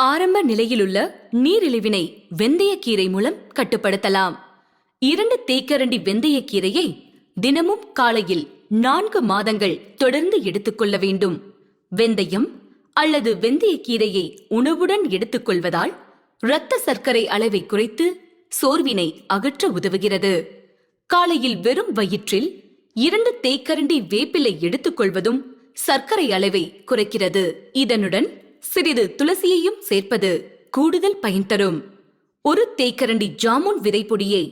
ஆரம்ப நிலையிலுள்ள நீரிழிவினை வெந்தயக்கீரை மூலம் கட்டுப்படுத்தலாம். இரண்டு தேக்கரண்டி வெந்தயக்கீரையை தினமும் காலையில் நான்கு மாதங்கள் தொடர்ந்து எடுத்துக்கொள்ள வேண்டும். வெந்தயம் அல்லது வெந்தயக்கீரையை உணவுடன் எடுத்துக்கொள்வதால் இரத்த சர்க்கரை அளவை குறைத்து சோர்வினை அகற்ற உதவுகிறது. காலையில் வெறும் வயிற்றில் இரண்டு தேக்கரண்டி வேப்பிலை எடுத்துக்கொள்வதும் சர்க்கரை அளவை குறைக்கிறது. இதனுடன் சிறிது துளசியையும் சேர்ப்பது கூடுதல் பயன் தரும். ஒரு தேக்கரண்டி ஜாமுன் விதைப்பொடியை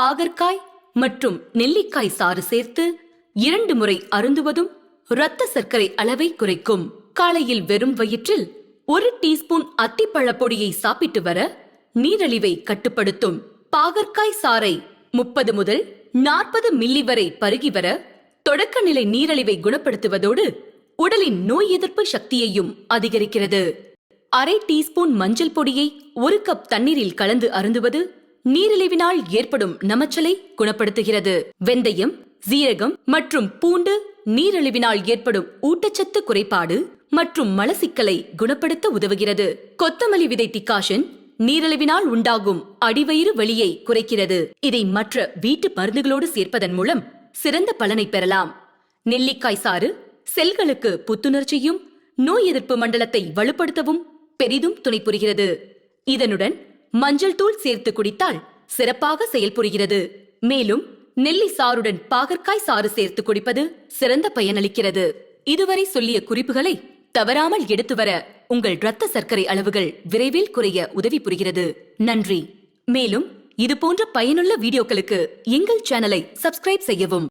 பாகற்காய் மற்றும் நெல்லிக்காய் சாறு சேர்த்து இரண்டு முறை அருந்துவதும் இரத்த சர்க்கரை அளவை குறைக்கும். காலையில் வெறும் வயிற்றில் ஒரு டீஸ்பூன் அத்திப்பழ பொடியை சாப்பிட்டு வர நீரழிவை கட்டுப்படுத்தும். பாகற்காய் சாறை முப்பது முதல் நாற்பது மில்லி வரை பருகி வர தொடக்க நிலை நீரழிவை குணப்படுத்துவதோடு உடலின் நோய் எதிர்ப்பு சக்தியையும் அதிகரிக்கிறது. அரை டீஸ்பூன் மஞ்சள் பொடியை ஒரு கப் தண்ணீரில் கலந்து அருந்துவது நீரிழிவினால் ஏற்படும் நமச்சலை குணப்படுத்துகிறது. வெந்தயம் சீரகம் மற்றும் பூண்டு நீரிழிவினால் ஏற்படும் ஊட்டச்சத்து குறைபாடு மற்றும் மலசிக்கலை குணப்படுத்த உதவுகிறது. கொத்தமல்லி விதை டிகாஷன் நீரிழிவினால் உண்டாகும் அடிவயிறு வலியை குறைக்கிறது. இதை மற்ற வீட்டு மருந்துகளோடு சேர்ப்பதன் மூலம் சிறந்த பலனை பெறலாம். நெல்லிக்காய் சாறு செல்களுக்கு புத்துணர்ச்சியும் நோய் எதிர்ப்பு மண்டலத்தை வலுப்படுத்தவும் பெரிதும் துணை புரிகிறது. இதனுடன் மஞ்சள் தூள் சேர்த்து குடித்தால் சிறப்பாக செயல்புரிகிறது மேலும் நெல்லி சாறுடன் பாகற்காய் சாறு சேர்த்து குடிப்பது சிறந்த பயனளிக்கிறது. இதுவரை சொல்லிய குறிப்புகளை தவறாமல் எடுத்து வர உங்கள் இரத்த சர்க்கரை அளவுகள் விரைவில் குறைய உதவி புரிகிறது. நன்றி. மேலும் இது போன்ற பயனுள்ள வீடியோக்களுக்கு எங்கள் சேனலை சப்ஸ்கிரைப் செய்யவும்.